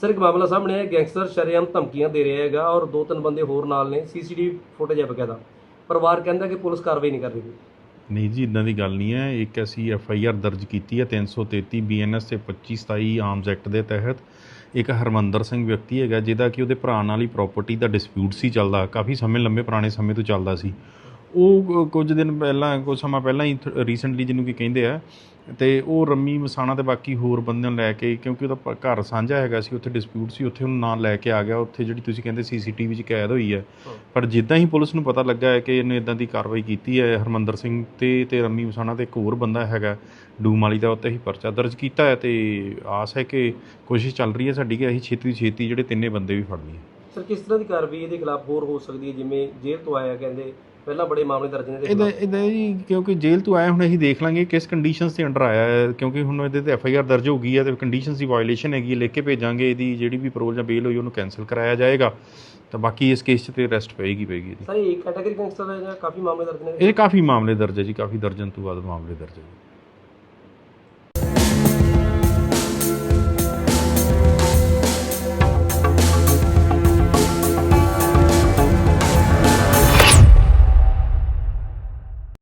Sir, ਇੱਕ ਮਾਮਲਾ ਸਾਹਮਣੇ ਆਇਆ, ਗੈਂਗਸਟਰ ਸ਼ਰੇਆਮ ਧਮਕੀਆਂ ਦੇ ਰਿਹਾ ਹੈਗਾ ਔਰ ਦੋ ਤਿੰਨ ਬੰਦੇ ਹੋਰ ਨਾਲ ਨੇ, ਸੀਸੀਟੀਵੀ ਫੁਟੇਜ ਹੈ ਬਕਾਇਦਾ। ਪਰਿਵਾਰ ਕਹਿੰਦਾ ਕਿ ਪੁਲਿਸ ਕਾਰਵਾਈ ਨਹੀਂ ਕਰ ਰਹੀ। ਨਹੀਂ ਜੀ, ਇਦਾਂ ਦੀ ਗੱਲ ਨਹੀਂ ਹੈ। ਇੱਕ ਅਸੀਂ ਐਫ ਆਈ ਆਰ ਦਰਜ ਕੀਤੀ ਹੈ 333 ਬੀ ਐਨ ਐਸ ਤੇ 25 27 ਆਰਮਸ ਐਕਟ ਦੇ ਤਹਿਤ। ਇੱਕ ਹਰਮੰਦਰ ਸਿੰਘ ਵਿਅਕਤੀ ਹੈਗਾ ਜਿਹਦਾ ਕਿ ਉਹਦੇ ਭਰਾ ਨਾਲ ਹੀ ਪ੍ਰਾਪਰਟੀ ਦਾ ਡਿਸਪਿਊਟ ਸੀ ਚੱਲਦਾ। ਕਾਫੀ ਸਮੇਂ, ਲੰਬੇ ਪੁਰਾਣੇ ਸਮੇਂ ਤੋਂ ਚੱਲਦਾ ਸੀ। ਉਹ ਕੁਝ ਦਿਨ ਪਹਿਲਾਂ ਕੁਝ ਸਮਾਂ ਪਹਿਲਾਂ ਹੀ ਰੀਸੈਂਟਲੀ ਜਿਹਨੂੰ ਕੀ ਕਹਿੰਦੇ ਆ ਤੇ ਉਹ ਰੰਮੀ ਮਸਾਣਾ ਤੇ ਬਾਕੀ ਹੋਰ ਬੰਦਿਆਂ ਨੂੰ ਲੈ ਕੇ ਕਿਉਂਕਿ ਉਹਦਾ ਘਰ ਸਾਂਝਾ ਹੈਗਾ ਸੀ ਉੱਥੇ ਡਿਸਪਿਊਟ ਸੀ ਉੱਥੇ ਉਹਨੂੰ ਨਾਲ ਲੈ ਕੇ ਆ ਗਿਆ ਉੱਥੇ ਜਿਹੜੀ ਤੁਸੀਂ ਕਹਿੰਦੇ ਸੀਸੀਟੀਵੀ 'ਚ ਕੈਦ ਹੋਈ ਹੈ। ਪਰ ਜਿੱਦਾਂ ਹੀ ਪੁਲਿਸ ਨੂੰ ਪਤਾ ਲੱਗਾ ਹੈ ਕਿ ਇਹਨੇ ਇਦਾਂ ਦੀ ਕਾਰਵਾਈ ਕੀਤੀ ਹੈ ਹਰਮੰਦਰ ਸਿੰਘ ਤੇ ਤੇ ਰੰਮੀ ਮਸਾਣਾ ਤੇ ਇੱਕ ਹੋਰ ਬੰਦਾ ਹੈਗਾ ਡੂਮ ਵਾਲੀ ਦਾ ਉੱਤੇ ਹੀ ਪਰਚਾ ਦਰਜ ਕੀਤਾ ਹੈ ਤੇ ਆਸ ਹੈ ਕਿ ਕੋਸ਼ਿਸ਼ ਚੱਲ ਰਹੀ ਹੈ ਸਾਡੀ ਕਿ ਅਸੀਂ ਛੇਤੀ ਛੇਤੀ ਜਿਹੜੇ ਤਿੰਨੇ ਬੰਦੇ ਵੀ ਫੜ ਲਈਏ। ਸਰ ਕਿਸ ਤਰ੍ਹਾਂ ਦੀ ਕਾਰਵਾਈ ਇਹਦੇ ਖਿਲਾਫ ਹੋਰ ਹੋ ਸਕਦੀ ਹੈ? ਜਿਵੇਂ ਜੇਲ੍ਹ ਤੋਂ ਆਇਆ ਕਹਿੰਦੇ ਪਹਿਲਾਂ ਬੜੇ ਮਾਮਲੇ ਦਰਜ ਨੇ ਇਹਦੇ ਇਹਦਾ ਜੀ ਕਿਉਂਕਿ ਜੇਲ੍ਹ ਤੋਂ ਆਇਆ ਹੁਣ ਅਸੀਂ ਦੇਖ ਲਾਂਗੇ ਕਿਸ ਕੰਡੀਸ਼ਨਸ ਤੇ ਅੰਡਰ ਆਇਆ ਹੈ ਕਿਉਂਕਿ ਹੁਣ ਇਹਦੇ ਤੇ ਐਫ ਆਈ ਆਰ ਦਰਜ ਹੋ ਗਈ ਹੈ ਤੇ ਕੰਡੀਸ਼ਨਸ ਦੀ ਵਾਇਓਲੇਸ਼ਨ ਹੈਗੀ ਹੈ ਲਿਖ ਕੇ ਭੇਜਾਂਗੇ ਇਹਦੀ ਜਿਹੜੀ ਵੀ ਪਰੋਲ ਜਾਂ ਬੇਲ ਹੋਈ ਉਹਨੂੰ ਕੈਨਸਲ ਕਰਾਇਆ ਜਾਏਗਾ। ਤਾਂ ਬਾਕੀ ਇਸ ਕੇਸ 'ਚ ਤੇ ਅਰੈਸਟ ਪਏਗੀ ਪਏਗੀ ਇਹਦੀ। ਸਰ ਇਹ ਕੈਟਾਗਰੀ ਗੈਂਗਸਟਰ ਹੈ ਜਾਂ ਕਾਫੀ ਮਾਮਲੇ ਦਰਜ ਨੇ। ਇਹ ਕਾਫੀ ਮਾਮਲੇ ਦਰਜ ਹੈ ਜੀ ਕਾਫੀ ਦਰਜਨ ਤੋਂ ਵੱਧ ਮਾਮਲੇ ਦਰਜ ਹੈ ਜੀ।